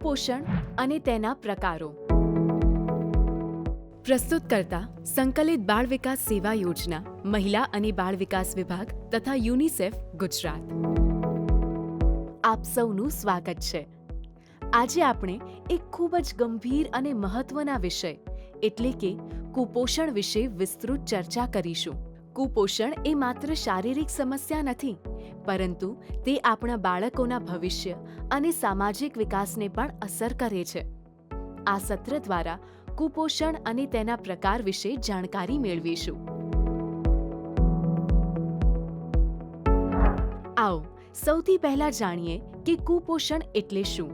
કુપોષણ અને તેના પ્રકારો. પ્રસ્તુત કરતા સંકલિત બાળ વિકાસ સેવા યોજના, મહિલા અને બાળ વિકાસ વિભાગ તથા યુનિસેફ ગુજરાત. આપ સૌનું સ્વાગત છે. આજે આપણે એક ખૂબ જ ગંભીર અને મહત્વના વિષય, એટલે કે કુપોષણ વિશે વિસ્તૃત ચર્ચા કરીશું. કુપોષણ એ માત્ર શારીરિક સમસ્યા નથી પરંતુ તે આપણા બાળકોના ભવિષ્ય અને સામાજિક વિકાસને પણ અસર કરે છે. આ સત્ર દ્વારા કુપોષણ અને તેના પ્રકાર વિશે જાણકારી મેળવીશું. આવો, સૌથી પહેલા જાણીએ કે કુપોષણ એટલે શું?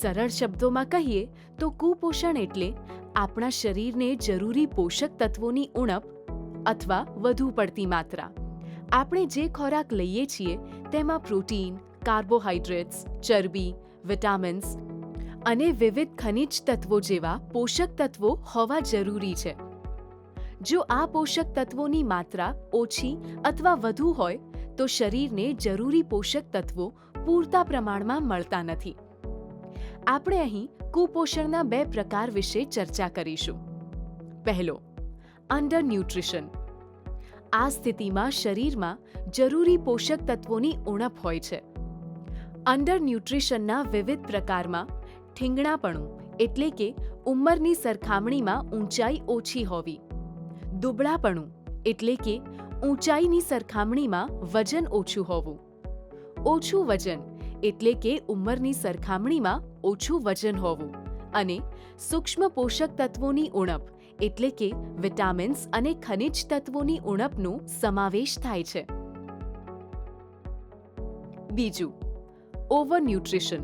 સરળ શબ્દોમાં કહીએ તો કુપોષણ એટલે આપણા શરીરને જરૂરી પોષક તત્વોની ઉણપ અથવા વધુ પડતી માત્રા. આપણે જે ખોરાક લઈએ છીએ, તેમાં પ્રોટીન કાર્બોહાઈડ્રેટ્સ ચરબી, વિટામિન્સ અને વિવિધ ખનિજ તત્વો જેવા પોષક તત્વો હોવા જરૂરી છે. જો આ પોષક તત્વોની માત્રા ઓછી અથવા વધુ હોય, તો શરીરને જરૂરી પોષક તત્વો પૂરતા પ્રમાણમાં મળતા નથી. આપણે અહીં કુપોષણના બે પ્રકાર વિશે ચર્ચા કરીશું. પહેલો અંડર ન્યુટ્રિશન આ સ્થિતિમાં શરીરમાં જરૂરી પોષક તત્વોની ઉણપ હોય છે. અંડર ન્યુટ્રિશનના વિવિધ પ્રકારમાં ઠીંગણાપણું એટલે કે ઉંમરની સરખામણીમાં ઊંચાઈ ઓછી હોવી. દુબળાપણું એટલે કે ઊંચાઈની સરખામણીમાં વજન ઓછું હોવું. ઓછું વજન એટલે કે ઉંમરની સરખામણીમાં ઓછું વજન હોવું અને સૂક્ષ્મ પોષક તત્વોની ઉણપ એટલે કે વિટામિન્સ અને ખનિજ તત્વોની ઉણપનો સમાવેશ થાય છે. બીજું ઓવર ન્યુટ્રિશન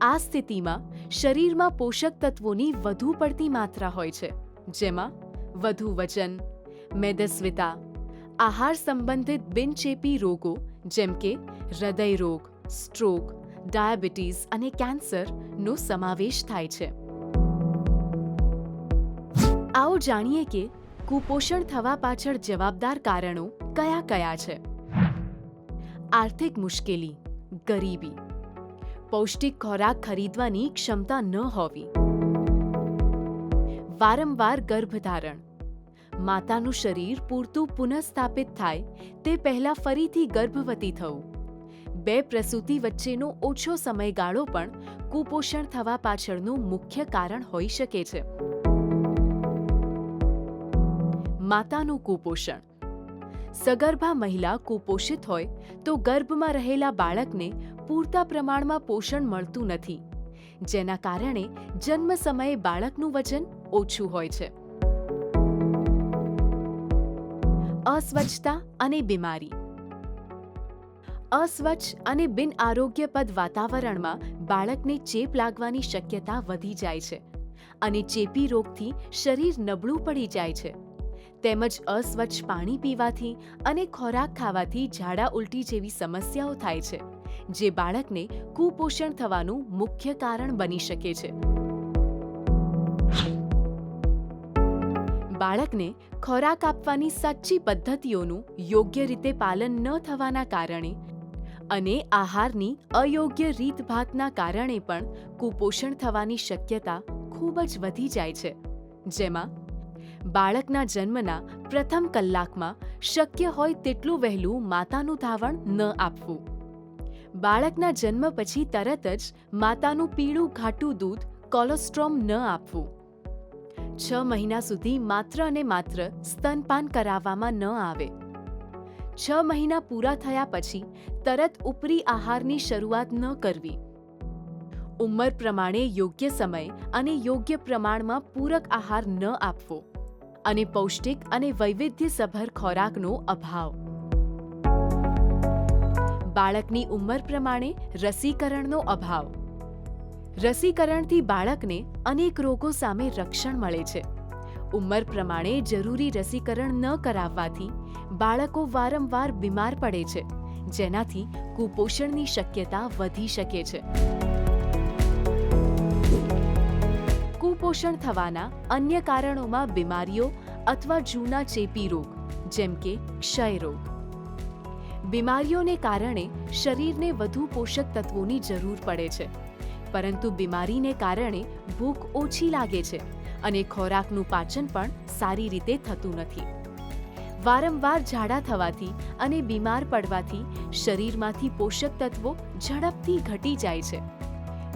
આ સ્થિતિમાં શરીરમાં પોષક તત્વોની વધુ પડતી માત્રા હોય છે, જેમાં વધુ વજન, મેદસ્વિતા, આહાર સંબંધિત બિનચેપી રોગો જેમ કે હૃદય રોગ સ્ટ્રોક, ડાયાબિટીસ અને કેન્સરનો સમાવેશ થાય છે. આવો જાણીએ કે કુપોષણ થવા પાછળ જવાબદાર કારણો કયા કયા છે? આર્થિક મુશ્કેલી, ગરીબી, પૌષ્ટિક ખોરાક ખરીદવાની ક્ષમતા ન હોવી, વારંવાર ગર્ભધારણ, માતાનું શરીર પૂરતું પુનઃસ્થાપિત થાય તે પહેલાં ફરીથી ગર્ભવતી થવું, બે પ્રસૂતિ વચ્ચેનો ઓછો સમયગાળો પણ કુપોષણ થવા પાછળનું મુખ્ય કારણ હોઈ શકે છે. માતાનું કુપોષણ. સગર્ભા મહિલા કુપોષિત હોય તો ગર્ભમાં રહેલા બાળકને પૂરતા પ્રમાણમાં પોષણ મળતું નથી, જેના કારણે જન્મ સમયે બાળકનું વજન ઓછું હોય છે. અસ્વચ્છતા અને બીમારી. અસ્વચ્છ અને બિન આરોગ્યપદ વાતાવરણમાં બાળકને ચેપ લાગવાની શક્યતા વધી જાય છે અને ચેપી રોગથી શરીર નબળું પડી જાય છે. તેમજ અસ્વચ્છ પાણી પીવાથી અને ખોરાક ખાવાથી ઝાડા ઉલટી જેવી સમસ્યાઓ થાય છે, જે બાળકને કુપોષણ થવાનું મુખ્ય કારણ બની શકે છે. બાળકને ખોરાક આપવાની સાચી પદ્ધતિઓનું યોગ્ય રીતે પાલન ન થવાના કારણે અને આહારની અયોગ્ય રીતભાતના કારણે પણ કુપોષણ થવાની શક્યતા ખૂબ જ વધી જાય છે, જેમાં બાળકના જન્મના પ્રથમ કલાકમાં શક્ય હોય તેટલું વહેલું માતાનું ધાવણ ન આપવું. બાળકના જન્મ પછી તરત જ માતાનું પીળું ઘાટું દૂધ કોલોસ્ટ્રોમ ન આપવું. છ મહિના સુધી માત્ર અને માત્ર સ્તનપાન કરાવવામાં ન આવે. છ મહિના પૂરા થયા પછી તરત ઉપરી આહારની શરૂઆત ન કરવી. ઉંમર પ્રમાણે યોગ્ય સમય અને યોગ્ય પ્રમાણમાં પૂરક આહાર ન આપવો. અને પૌષ્ટિક અને વૈવિધ્યસભર ખોરાકનો અભાવ. બાળકની ઉંમર પ્રમાણે રસીકરણનો અભાવ. રસીકરણથી બાળકને અનેક રોગો સામે રક્ષણ મળે છે. ઉંમર પ્રમાણે જરૂરી રસીકરણ ન કરાવવાથી બાળકો વારંવાર બીમાર પડે છે, જેનાથી કુપોષણની શક્યતા વધી શકે છે. કુપોષણ થવાના અન્ય કારણોમાં બીમારીઓ અથવા જૂના ચેપી રોગ, જેમ કે ક્ષય રોગ. બીમારીઓને કારણે શરીરને વધુ પોષક તત્વોની જરૂર પડે છે. પરંતુ બીમારીને કારણે ભૂખ ઓછી લાગે છે અને ખોરાકનું પાચન પણ સારી રીતે થતું નથી. વારંવાર ઝાડા થવાથી અને બીમાર પડવાથી શરીરમાંથી પોષક તત્વો ઝડપથી ઘટી જાય છે.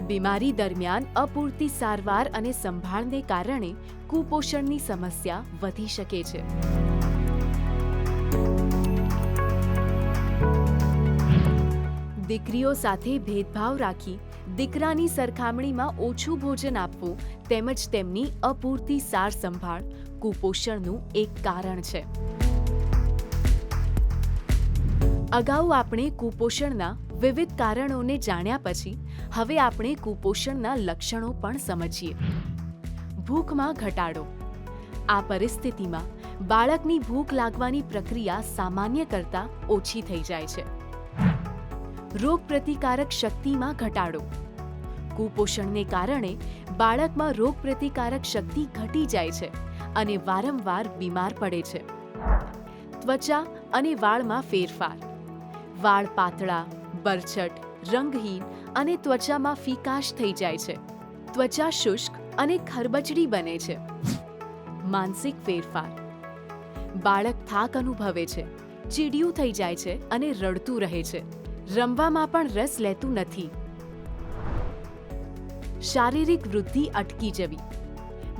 બીમારી દરમિયાન અપૂરતી સારવાર અને સંભાળને કારણે કુપોષણની સમસ્યા વધી શકે છે. દીકરીઓ સાથે ભેદભાવ રાખી દીકરાની સરખામણીમાં ઓછું ભોજન આપવું તેમજ તેમની અપૂરતી સાર સંભાળ કુપોષણનું એક કારણ છે. અગાઉ આપણે કુપોષણના વિવિધ કારણોને જાણ્યા પછી હવે આપણે કુપોષણના લક્ષણો પણ સમજીએ. ભૂખમાં ઘટાડો. આ પરિસ્થિતિમાં બાળકની ભૂખ લાગવાની પ્રક્રિયા સામાન્ય કરતાં ઓછી થઈ જાય છે. રોગ પ્રતિકારક શક્તિમાં ઘટાડો. કુપોષણને કારણે બાળકમાં રોગ પ્રતિકારક શક્તિ ઘટી જાય છે અને વારંવાર બીમાર પડે છે. ત્વચા અને વાળમાં ફેરફાર. વાળ પાતળા, બરછટ રંગહીન અને ત્વચામાં ફિકાશ થઈ જાય છે. ત્વચા શુષ્ક અને ખરબચડી બને છે. માનસિક ફેરફાર. બાળક થાક અનુભવે છે. ચીડિયું થઈ જાય છે અને રડતું રહે છે. રમવામાં પણ રસ લેતું નથી. શારીરિક વૃદ્ધિ અટકી જવી.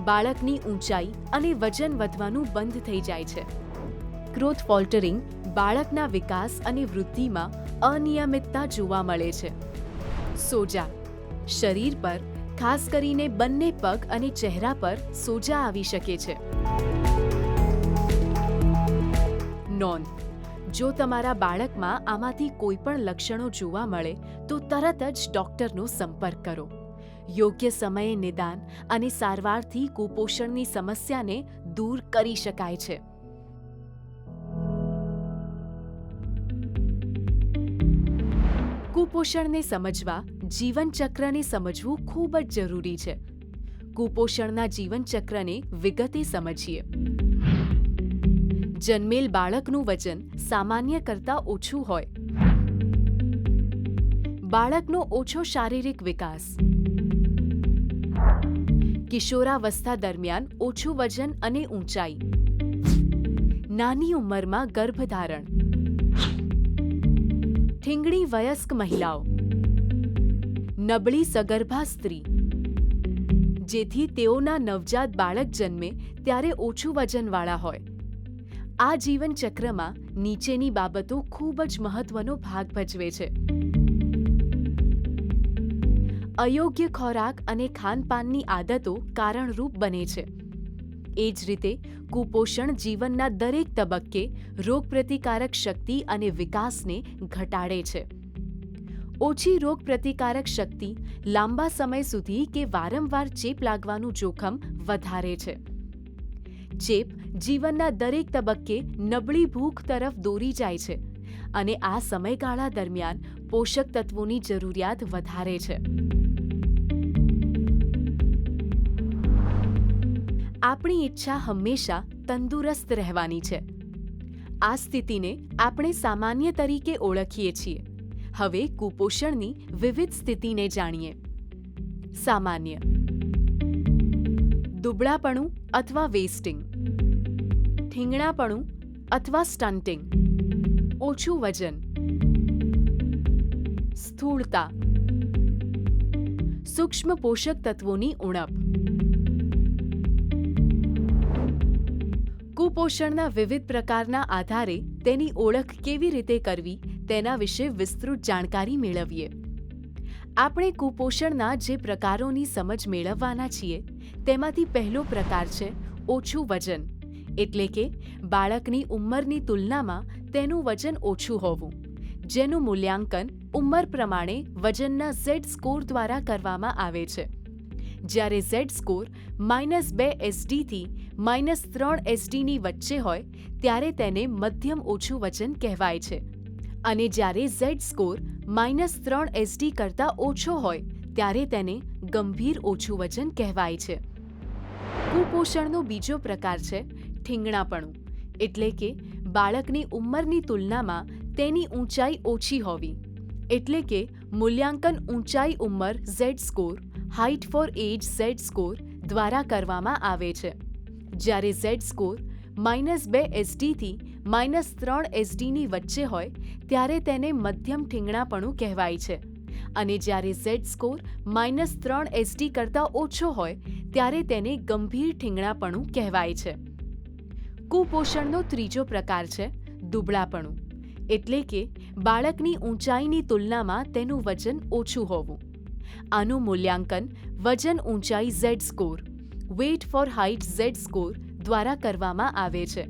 બાળકની ઊંચાઈ અને વજન વધવાનું બંધ થઈ જાય છે. ગ્રોથ ફોલ્ટરિંગ બાળકના વિકાસ અને વૃદ્ધિમાં અનિયમિતતા જોવા મળે છે. સોજા. શરીર પર, ખાસ કરીને બંને પગ અને ચહેરા પર, સોજા આવી શકે છે. નોંધ જો તમારા બાળકમાં આમાંથી કોઈ પણ લક્ષણો જોવા મળે, તો તરત જ ડૉક્ટરનો સંપર્ક કરો. યોગ્ય સમયે નિદાન અને સારવારથી કુપોષણની સમસ્યાને દૂર કરી શકાય છે. કુપોષણને સમજવા, જીવનચક્રને સમજવું ખૂબ જ જરૂરી છે. કુપોષણના જીવનચક્રને વિગતે સમજીએ. જન્મેલ બાળકનું વજન સામાન્ય કરતાં ઓછું હોય. બાળકનો ઓછો શારીરિક વિકાસ. કિશોરાવસ્થા દરમિયાન ઓછું વજન અને ઊંચાઈ. નાની ઉંમરમાં ગર્ભધારણ. ઠીંગણી વયસ્ક મહિલાઓ. નબળી સગર્ભા સ્ત્રી. જેથી તેઓના નવજાત બાળક જન્મે ત્યારે ઓછું વજનવાળા હોય. આ જીવનચક્રમાં નીચેની બાબતો ખૂબ જ મહત્વનો ભાગ ભજવે છે. અયોગ્ય ખોરાક અને ખાનપાનની આદતો કારણરૂપ બને છે. એ જ રીતે, કુપોષણ જીવનના દરેક તબક્કે રોગપ્રતિકારક શક્તિ અને વિકાસને ઘટાડે છે. ઓછી રોગપ્રતિકારક શક્તિ લાંબા સમય સુધી કે વારંવાર ચેપ લાગવાનું જોખમ વધારે છે. ચેપ જીવનના દરેક તબક્કે નબળી ભૂખ તરફ દોરી જાય છે અને આ સમયગાળા દરમિયાન પોષક તત્વોની જરૂરિયાત વધારે છે. આપણી ઈચ્છા હંમેશા તંદુરસ્ત રહેવાની છે. આ સ્થિતિને આપણે સામાન્ય તરીકે ઓળખીએ છીએ. હવે કુપોષણની વિવિધ સ્થિતિને જાણીએ. સામાન્ય. દુબળાપણું અથવા વેસ્ટિંગ ઠીંગણાપણું અથવા સ્ટન્ટિંગ ઓછું વજન. સ્થૂળતા. સૂક્ષ્મ પોષક તત્વોની ઉણપ. કુપોષણના વિવિધ પ્રકારના આધારે તેની ઓળખ કેવી રીતે કરવી, તેના વિશે વિસ્તૃત જાણકારી મેળવીએ. આપણે કુપોષણના જે પ્રકારોની સમજ મેળવવાના છીએ, તેમાંથી પહેલો પ્રકાર છે ઓછું વજન. એટલે કે, બાળકની ઉંમરની તુલનામાં તેનું વજન ઓછું હોવું. જેનું મૂલ્યાંકન ઉંમર પ્રમાણે વજનના ઝેડ સ્કોર દ્વારા કરવામાં આવે છે. જ્યારે ઝેડ સ્કોર માઇનસ બે એસડીથી માઇનસ ત્રણ એસડીની વચ્ચે હોય, ત્યારે તેને મધ્યમ ઓછું વજન કહેવાય છે. અને જ્યારે ઝેડ સ્કોર માઇનસ ત્રણ એસડી કરતાં ઓછો હોય, ત્યારે તેને ગંભીર ઓછું વજન કહેવાય છે. કુપોષણનો બીજો પ્રકાર છે ઠીંગણાપણું, એટલે કે બાળકની ઉંમરની તુલનામાં તેની ઊંચાઈ ઓછી હોવી. એટલે કે મૂલ્યાંકન ઊંચાઈ ઉંમર Z score height for age Z score દ્વારા કરવામાં આવે છે. જ્યારે ઝેડ સ્કોર માઇનસ બે એસડીથી માઇનસ ત્રણ એસડીની વચ્ચે હોય, ત્યારે તેને મધ્યમ ઠીંગણાપણું કહેવાય છે. અને જ્યારે ઝેડ સ્કોર માઇનસ ત્રણ એસડી કરતાં ઓછો હોય, ત્યારે તેને ગંભીર ઠીંગણાપણું કહેવાય છે. કુપોષણનો ત્રીજો પ્રકાર છે, દુબળાપણું. એટલે કે બાળકની ઊંચાઈની તુલનામાં તેનું વજન ઓછું હોવું. આનું મૂલ્યાંકન, વજન ઊંચાઈ Z score, weight for height Z score દ્વારા કરવામાં આવે છે.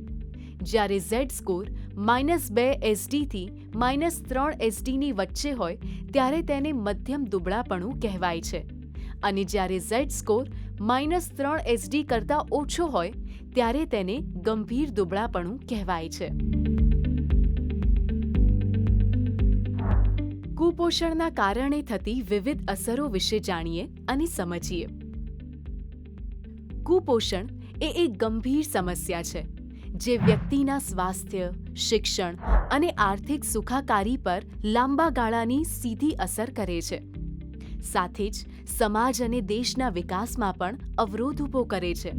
જ્યારે ઝેડ સ્કોર માઇનસ બે એસડીથી માઇનસ ત્રણ એસડીની વચ્ચે હોય, ત્યારે તેને મધ્યમ દુબળાપણું કહેવાય છે. અને જ્યારે ઝેડ સ્કોર માઇનસ ત્રણ એસડી કરતાં ઓછો હોય, ત્યારે તેને ગંભીર દુબળાપણું કહેવાય છે. કુપોષણના કારણે થતી વિવિધ અસરો વિશે જાણીએ અને સમજીએ. કુપોષણ એ એક ગંભીર સમસ્યા છે, જે વ્યક્તિના સ્વાસ્થ્ય, શિક્ષણ અને આર્થિક સુખાકારી પર લાંબા ગાળાની સીધી અસર કરે છે. સાથે જ સમાજ અને દેશના વિકાસમાં પણ અવરોધ ઊભો કરે છે.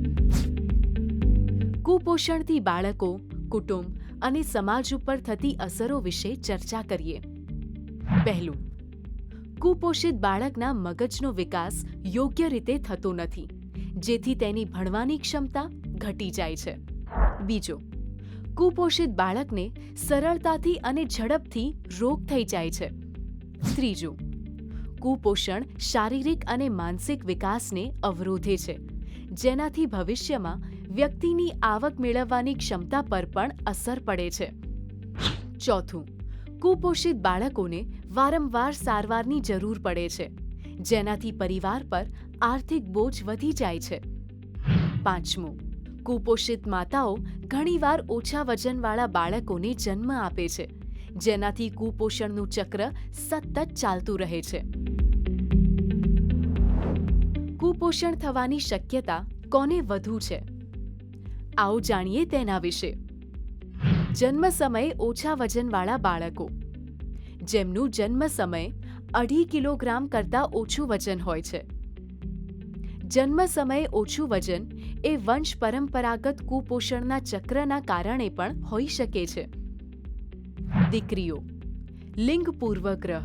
કુપોષણથી બાળકો, કુટુંબ અને સમાજ ઉપર થતી અસરો વિશે ચર્ચા કરીએ. પહેલું, કુપોષિત બાળકના મગજનો વિકાસ યોગ્ય રીતે થતો નથી, જેથી તેની ભણવાની ક્ષમતા ઘટી જાય છે. બીજો, કુપોષિત બાળકને સરળતાથી અને ઝડપથી રોગ થઈ જાય છે. ત્રીજું, કુપોષણ શારીરિક અને માનસિક વિકાસને અવરોધે છે, જેનાથી ભવિષ્યમાં વ્યક્તિની આવક મેળવવાની ક્ષમતા પર પણ અસર પડે છે. ચોથું કુપોષિત બાળકોને વારંવાર સારવારની જરૂર પડે છે, જેનાથી પરિવાર પર આર્થિક બોજ વધી જાય છે. પાંચમું, કુપોષિત માતાઓ ઘણીવાર ઓછા વજનવાળા બાળકોને જન્મ આપે છે, જેનાથી કુપોષણનું ચક્ર સતત ચાલતું રહે છે. કુપોષણ થવાની શક્યતા કોને વધુ છે? આવો જાણીએ તેના વિશે. જન્મ સમયે ઓછા વજનવાળા બાળકો. જેમનું જન્મ સમયે અઢી કિલોગ્રામ કરતાં ઓછું વજન હોય છે. જન્મ સમયે ઓછું વજન એ વંશ પરંપરાગત કુપોષણના ચક્રના કારણે પણ હોઈ શકે છે. દીકરીઓ લિંગ પૂર્વગ્રહ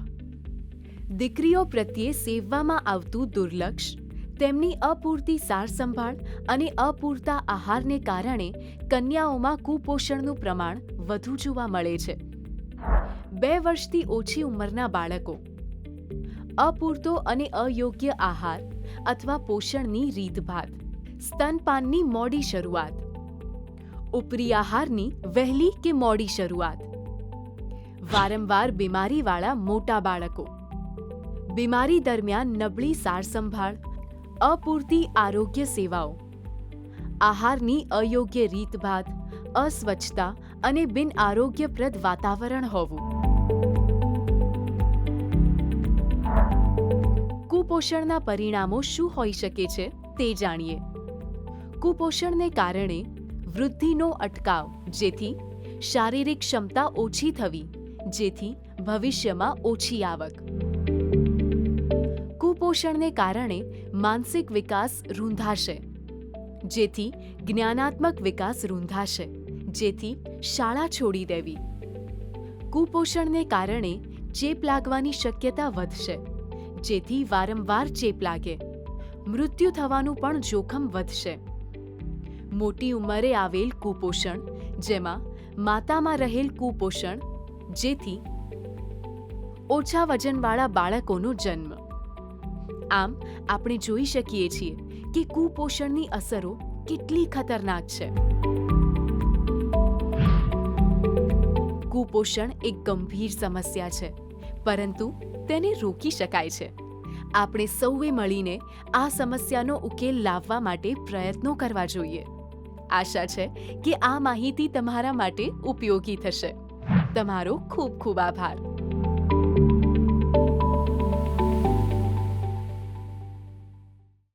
દીકરીઓ પ્રત્યે સેવવામાં આવતું દુર્લક્ષ તેમની અપૂરતી સારસંભાળ અને અપૂરતા આહારને કારણે કન્યાઓમાં કુપોષણનું પ્રમાણ વધુ જોવા મળે છે. બે વર્ષથી ઓછી ઉંમરના બાળકો. અપૂરતો અને અયોગ્ય આહાર અથવા પોષણની રીતભાત. સ્તનપાનની મોડી શરૂઆત. ઉપરી આહારની વહેલી કે મોડી શરૂઆત. વારંવાર બીમારીવાળા મોટા બાળકો. બીમારી દરમિયાન નબળી સારસંભાળ અપૂરતી આરોગ્ય સેવાઓ. આહારની અયોગ્ય રીતભાત, અસ્વચ્છતા અને બિન આરોગ્યપ્રદ વાતાવરણ હોવું. કુપોષણના પરિણામો શું હોઈ શકે છે તે જાણીએ. કુપોષણને કારણે વૃદ્ધિનો અટકાવ, જેથી શારીરિક ક્ષમતા ઓછી થવી, જેથી ભવિષ્યમાં ઓછી આવક. કુપોષણને કારણે માનસિક વિકાસ રૂંધાશે, જેથી જ્ઞાનાત્મક વિકાસ રૂંધાશે, જેથી શાળા છોડી દેવી. કુપોષણને કારણે ચેપ લાગવાની શક્યતા વધશે, જેથી વારંવાર ચેપ લાગે. મૃત્યુ થવાનું પણ જોખમ વધશે. મોટી ઉંમરે આવેલ કુપોષણ, જેમાં માતામાં રહેલ કુપોષણ, જેથી ઓછા વજનવાળા બાળકોનો જન્મ. આમ, આપણે જોઈ શકીએ છીએ કે કુપોષણની અસરો કેટલી ખતરનાક છે. કુપોષણ એક ગંભીર સમસ્યા છે, પરંતુ તેને રોકી શકાય છે. આપણે સૌએ મળીને આ સમસ્યાનો ઉકેલ લાવવા માટે પ્રયત્નો કરવા જોઈએ. આશા છે કે આ માહિતી તમારા માટે ઉપયોગી થશે. તમારો ખૂબ ખૂબ આભાર.